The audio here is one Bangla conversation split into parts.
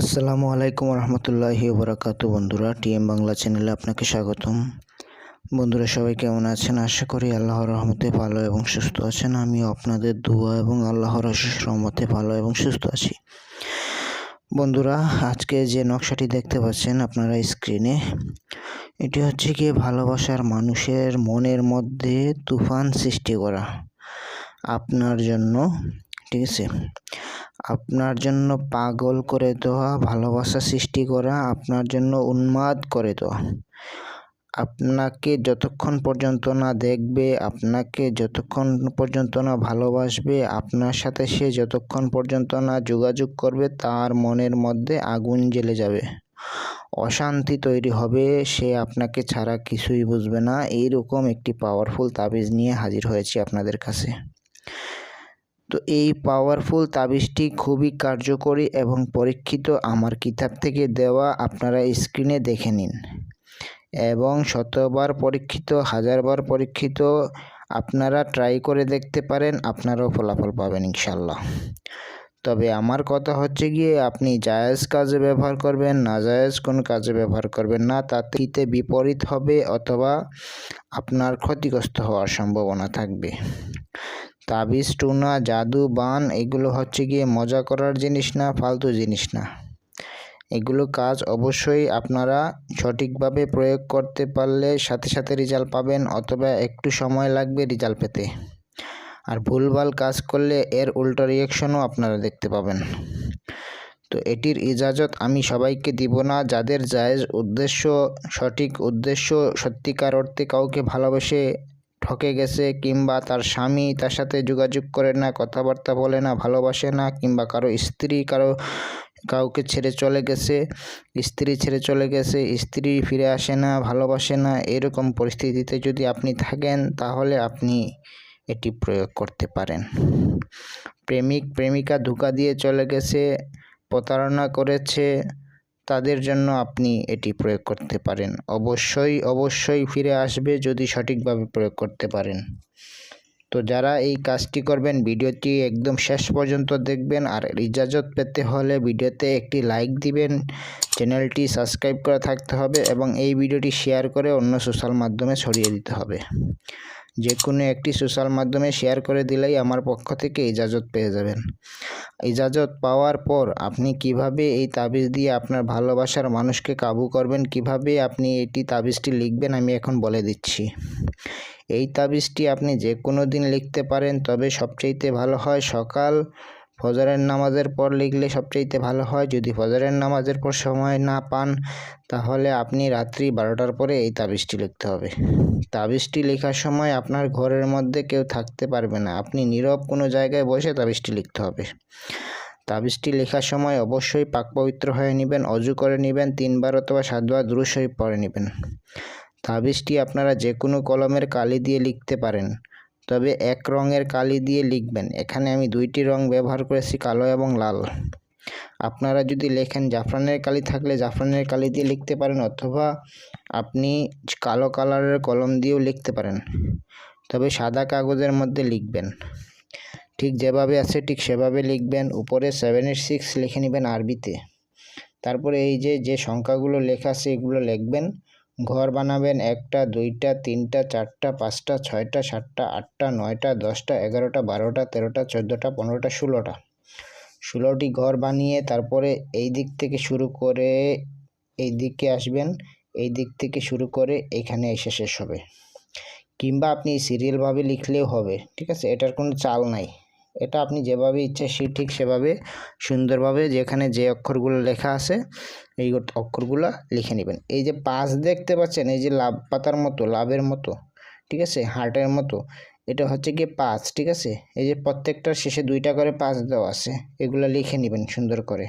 আসসালামু আলাইকুম রহমতুল্লাহি বরাকাতু বন্ধুরা, টিএম বাংলা চ্যানেলে আপনাকে স্বাগতম। বন্ধুরা, সবাই কেমন আছেন? আশা করি আল্লাহর রহমতে ভালো এবং সুস্থ আছেন। আমি আপনাদের দোয়া এবং আল্লাহর রহমতে ভালো এবং সুস্থ আছি। বন্ধুরা, আজকে যে নকশাটি দেখতে পাচ্ছেন আপনারা স্ক্রিনে, এটি হচ্ছে কি ভালোবাসার মানুষের মনের মধ্যে তুফান সৃষ্টি করা। আপনার জন্য, ঠিক আছে? আপনার জন্য পাগল করে দেওয়া, ভালোবাসা সৃষ্টি করা, আপনার জন্য উন্মাদ করে দেওয়া। আপনাকে যতক্ষণ পর্যন্ত না দেখবে, আপনাকে যতক্ষণ পর্যন্ত না ভালোবাসবে, আপনার সাথে সে যতক্ষণ পর্যন্ত না যোগাযোগ করবে, তার মনের মধ্যে আগুন জ্বেলে যাবে। অশান্তি তৈরি হবে, সে আপনাকে ছাড়া কিছুই বুঝবে না। এইরকম একটি পাওয়ারফুল তাবিজ নিয়ে হাজির হয়েছি আপনাদের কাছে। তো এই পাওয়ারফুল তাবিজটি খুবই কার্যকরী এবং পরীক্ষিত। আমার কিতাব থেকে দেওয়া আপনারা স্ক্রিনে দেখে নিন। এবং শতবার পরীক্ষিত, হাজারবার পরীক্ষিত আপনারা ট্রাই করে দেখতে পারেন, আপনারাও ফলাফল পাবেন ইনশাল্লাহ তবে আমার কথা হচ্ছে গিয়ে, আপনি জায়েজ কাজে ব্যবহার করবেন, না জায়েজ কোন কাজে ব্যবহার করবেন না, তাতে বিপরীত হবে অথবা আপনার ক্ষতিগ্রস্ত হওয়ার সম্ভাবনা থাকবে। তাবিজ, টুনা, জাদু, বান, এগুলো হচ্ছে গিয়ে মজা করার জিনিস না, ফালতু জিনিস না। এগুলো কাজ অবশ্যই আপনারা সঠিকভাবে প্রয়োগ করতে পারলে সাথে সাথে রেজাল্ট পাবেন, অথবা একটু সময় লাগবে রেজাল্ট পেতে। আর ভুলভাল কাজ করলে এর উল্টো রিয়াকশনও আপনারা দেখতে পাবেন। তো এটির ইজাজত আমি সবাইকে দিব না, যাদের জায়েজ উদ্দেশ্য, সঠিক উদ্দেশ্য, সত্যিকার অর্থে কাউকে ভালোবেসে ঠকে গেছে কিংবা তার স্বামী তার সাথে যোগাযোগ করে না, কথাবার্তা বলে না, ভালোবাসে না, কিংবা কারও স্ত্রী কারও কাউকে ছেড়ে চলে গেছে, স্ত্রী ছেড়ে চলে গেছে, স্ত্রী ফিরে আসে না, ভালোবাসে না, এরকম পরিস্থিতিতে যদি আপনি থাকেন, তাহলে আপনি এটি প্রয়োগ করতে পারেন। প্রেমিক, প্রেমিকা ধোকা দিয়ে চলে গেছে, প্রতারণা করেছে তাদের জন্য আপনি এটি প্রয়োগ করতে পারেন। অবশ্যই অবশ্যই ফিরে আসবে যদি সঠিকভাবে প্রয়োগ করতে পারেন। তো যারা এই কাজটি করবেন, ভিডিওটি একদম শেষ পর্যন্ত দেখবেন আর ইজাজত পেতে হলে ভিডিওতে একটি লাইক দিবেন। চ্যানেলটি সাবস্ক্রাইব করে থাকতে হবে এবং এই ভিডিওটি শেয়ার করে অন্য সোশ্যাল মাধ্যমে ছড়িয়ে দিতে হবে। যে কোনো একটি সোশ্যাল মাধ্যমে শেয়ার করে দিলেই আমার পক্ষ থেকে ইজাজত পেয়ে যাবেন। ইজাজত পাওয়ার পর আপনি কীভাবে এই তাবিজ দিয়ে আপনার ভালোবাসার মানুষকে কাবু করবেন, কীভাবে আপনি এটি তাবিজটি লিখবেন আমি এখন বলে দিচ্ছি। এই তাবিজটি আপনি যে কোনো দিন লিখতে পারেন, তবে সবচেয়েতে ভালো হয় সকাল ফজরের নামাজের পর লিখলে সবচেয়ে ভালো হয়। যদি ফজরের নামাজের পর সময় না পান, তাহলে আপনি রাত্রি বারোটার পরে এই তাবিজটি লিখতে হবে। তাবিজটি লেখার সময় আপনার ঘরের মধ্যে কেউ থাকতে পারবে না। আপনি নীরব কোনো জায়গায় বসে তাবিজটি লিখতে হবে। তাবিজটি লেখার সময় অবশ্যই পাক পবিত্র হয়ে নেবেন, অজু করে নেবেন, তিনবার অথবা সাতবার দ্রুশ পরে নেবেন। তাবিজটি আপনারা যে কোনো কলমের কালি দিয়ে লিখতে পারেন। তবে এক রঙের কালি দিয়ে লিখবেন। এখানে আমি দুইটি রং ব্যবহার করেছি, কালো এবং লাল। আপনারা যদি লেখেন জাফরানের কালি থাকলে জাফরানের কালি দিয়ে লিখতে পারেন অথবা আপনি কালো কালারের কলম দিয়েও লিখতে পারেন। তবে সাদা কাগজের মধ্যে লিখবেন। ঠিক যেভাবে আছে ঠিক সেভাবে লিখবেন। উপরে সেভেনের সিক্স লিখে নেবেন আরবিতে। তারপরে এই যে যে সংখ্যাগুলো লেখা আছে এগুলো লিখবেন। ঘর বানাবেন একটা, দুইটা, তিনটা, চারটা, পাঁচটা, ছয়টা, সাতটা, আটটা, নয়টা, দশটা, এগারোটা, বারোটা, তেরোটা, চোদ্দোটা, পনেরোটা, ষোলোটা। ষোলোটি ঘর বানিয়ে তারপরে এই দিক থেকে শুরু করে এই দিকে আসবেন, এই দিক থেকে শুরু করে এখানে এসে শেষ হবে। কিংবা আপনি সিরিয়ালভাবে লিখলেও হবে, ঠিক আছে? এটার কোনো চাল নাই। এটা আপনি যেভাবে ইচ্ছা সে ঠিক সেভাবে সুন্দরভাবে যেখানে যে অক্ষরগুলো লেখা আছে, এই অক্ষরগুলো লিখে নেবেন। এই যে পাঁচ দেখতে পাচ্ছেন, এই যে লাভ পাতার মতো, লাভের মতো, ঠিক আছে, হার্টের মতো, এটা হচ্ছে গিয়ে পাঁচ ঠিক আছে? এই যে প্রত্যেকটার শেষে দুইটা করে পাঁচ দেওয়া আছে, এগুলো লিখে নেবেন সুন্দর করে।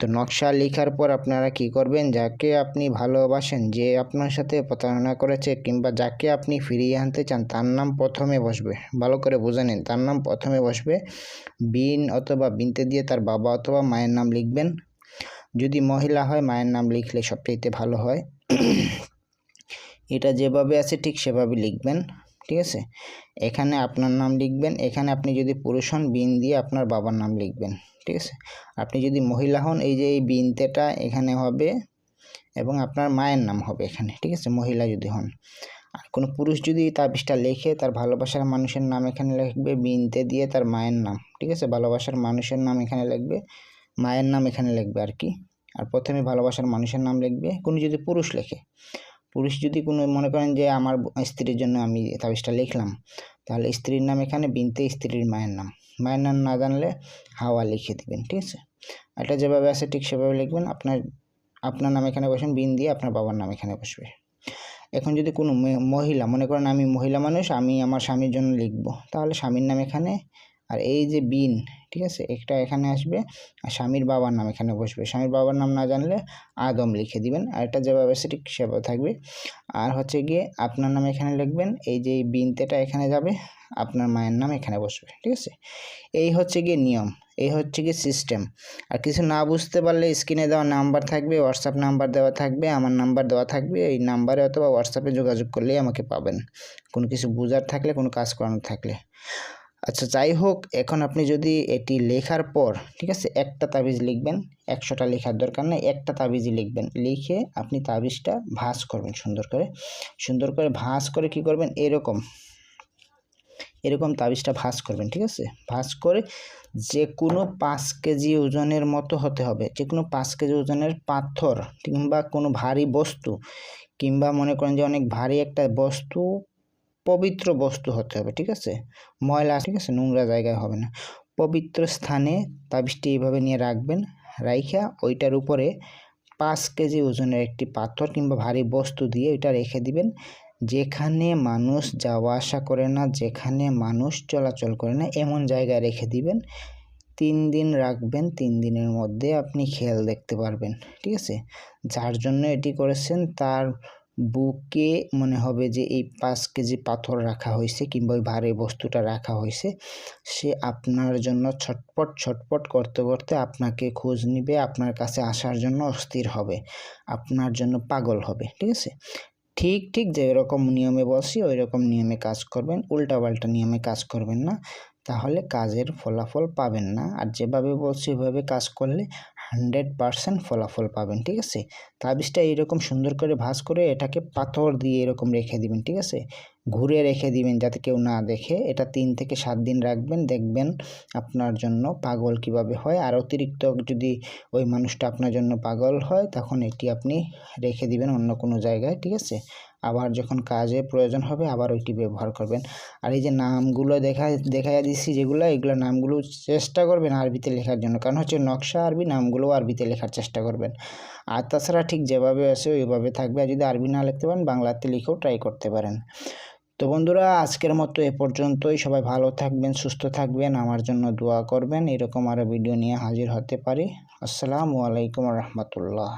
তো নকশা লেখার পর আপনারা কি করবেন? যাকে আপনি ভালোবাসেন, যে আপনার সাথে প্রতারণা করেছে কিংবা যাকে আপনি ফিরিয়ে আনতে চান, তার নাম প্রথমে বসবে। ভালো করে বুঝে নিন, তার নাম প্রথমে বসবে বিন অথবা বিনতে দিয়ে তার বাবা অথবা মায়ের নাম লিখবেন। যদি মহিলা হয়, মায়ের নাম লিখলে সবচাইতে ভালো হয়। এটা যেভাবে আছে ঠিক সেভাবে লিখবেন। ঠিক আছে? এখানে আপনার নাম লিখবেন, এখানে আপনি যদি পুরুষ হন, বিন দিয়ে আপনার বাবার নাম লিখবেন, ঠিক আছে? আপনি যদি মহিলা হন, এই যে এই বিনতেটা এখানে হবে এবং আপনার মায়ের নাম হবে এখানে, ঠিক আছে? মহিলা যদি হন। আর কোনো পুরুষ যদি তাবিজটা লেখে, তার ভালোবাসার মানুষের নাম এখানে লিখবে, বিনতে দিয়ে তার মায়ের নাম, ঠিক আছে? ভালোবাসার মানুষের নাম এখানে লিখবে, মায়ের নাম এখানে লিখবে আর কি। আর প্রথমে ভালোবাসার মানুষের নাম লিখবে, কোনো যদি পুরুষ লেখে। পুরুষ যদি কোনো, মনে করেন যে আমার স্ত্রীর জন্য আমি তাবিজটা লিখলাম, তাহলে স্ত্রীর নাম এখানে, বিনতে স্ত্রীর মায়ের নাম। মায়ের নাম না জানলে হাওয়া লিখে দিবেন, ঠিক আছে? এটা যেভাবে আছে, ঠিক সেভাবে লিখবেন। আপনার আপনার নাম এখানে বসেন বিন দিয়ে আপনার বাবার নাম এখানে বসবে। এখন যদি কোনো মহিলা, মনে করেন আমি মহিলা মানুষ, আমি আমার স্বামীর জন্য লিখব, তাহলে স্বামীর নাম এখানে, আর এই যে বিন ঠিক আছে? একটা এখানে আসবে, আর স্বামীর বাবার নাম এখানে বসবে। স্বামীর বাবার নাম না জানলে আদম লিখে দিবেন। আর এটা যেভাবে ঠিক সেভাবে থাকবে। আর হচ্ছে গিয়ে আপনার নাম এখানে লিখবেন, এই যে বিনতেটা এখানে যাবে, আপনার মায়ের নাম এখানে বসবে, ঠিক আছে? এই হচ্ছে গিয়ে নিয়ম, এই হচ্ছে গিয়ে সিস্টেম আর কিছু না বুঝতে পারলে স্ক্রিনে দেওয়া নাম্বার থাকবে হোয়াটসঅ্যাপ নাম্বার দেওয়া থাকবে, আমার নাম্বার দেওয়া থাকবে, এই নাম্বারে অথবা হোয়াটসঅ্যাপে যোগাযোগ করলেই আমাকে পাবেন। কোনো কিছু বোঝার থাকলে, কোনো কাজ করানোর থাকলে। আচ্ছা যাই হোক এখন আপনি যদি এটি লেখার পর, ঠিক আছে, একটা তাবিজ লিখবেন, একশোটা লেখার দরকার নেই, একটা তাবিজই লিখবেন, লিখে আপনি তাবিজটা ভাঁজ করবেন সুন্দর করে। সুন্দর করে ভাঁজ করে কি করবেন? এরকম এরকম তাবিজটা ভাঁজ করবেন, ঠিক আছে? ভাঁজ করে যে কোনো পাঁচ কেজি ওজনের মতো হতে হবে যে কোনো পাঁচ কেজি ওজনের পাথর কিংবা কোনো ভারী বস্তু, কিংবা মনে করেন যে অনেক ভারী একটা বস্তু পবিত্র বস্তু হতে হবে, ঠিক আছে? ময়লা, ঠিক আছে? নোংরা জায়গায় হবে না। পবিত্র স্থানে তাবিজটি এইভাবে নিয়ে রাখবেন, রাইখা ওইটার উপরে পাঁচ কেজি ওজনের একটি পাথর কিংবা ভারী বস্তু দিয়ে ওইটা রেখে দিবেন। যেখানে মানুষ যাওয়া আসা করে না, যেখানে মানুষ চলাচল করে না, এমন জায়গায় রেখে দিবেন। তিন দিন রাখবেন, তিন দিনের মধ্যে আপনি খেয়াল দেখতে পারবেন, ঠিক আছে? যার জন্য এটি করেছেন, তার বুকে মনে হবে যে এই পাঁচ কেজি পাথর রাখা হয়েছে কিংবা ওই ভারী বস্তুটা রাখা হয়েছে, সে আপনার জন্য ছটপট ছটপট করতে করতে আপনাকে খোঁজ নিবে, আপনার কাছে আসার জন্য অস্থির হবে, আপনার জন্য পাগল হবে, ঠিক আছে? ঠিক ঠিক যে এরকম নিয়মে বসি ওই রকম নিয়মে কাজ করবেন, উল্টাপাল্টা নিয়মে কাজ করবেন না। তাহলে কাজের ফলাফল পাবেন না। আর যেভাবে বলছি, ওইভাবে কাজ করলে হান্ড্রেড পারসেন্ট ফলাফল পাবেন, ঠিক আছে? তাবিজটা এইরকম সুন্দর করে ভাঁজ করে এটাকে পাথর দিয়ে এরকম রেখে দিবেন, ঠিক আছে? ঘুরে রেখে দিবেন যাতে কেউ না দেখে। এটা তিন থেকে সাত দিন রাখবেন। দেখবেন আপনার জন্য পাগল কীভাবে হয়। আর অতিরিক্ত যদি ওই মানুষটা আপনার জন্য পাগল হয়, তখন এটি আপনি রেখে দিবেন অন্য কোনো জায়গায়, ঠিক আছে? আবার যখন কাজে প্রয়োজন হবে, আবার ওইটি ব্যবহার করবেন। আর এই যে নামগুলো দেখা দেখা দিচ্ছি যেগুলো, এগুলো নামগুলো চেষ্টা করবেন আরবিতে লেখার জন্য। কারণ হচ্ছে নকশা আরবি, নামগুলো আরবিতে লেখার চেষ্টা করবেন। আর তাছাড়া ঠিক যেভাবে আছে, ওইভাবে থাকবে। আর যদি আরবি না লিখতে পারেন, বাংলাতে লিখেও ট্রাই করতে পারেন। তো বন্ধুরা, আজকের মতো এ পর্যন্তই। সবাই ভালো থাকবেন, সুস্থ থাকবেন, আমার জন্য দোয়া করবেন। এরকম আরও ভিডিও নিয়ে হাজির হতে পারি। আসসালামু আলাইকুম রহমতুল্লাহ।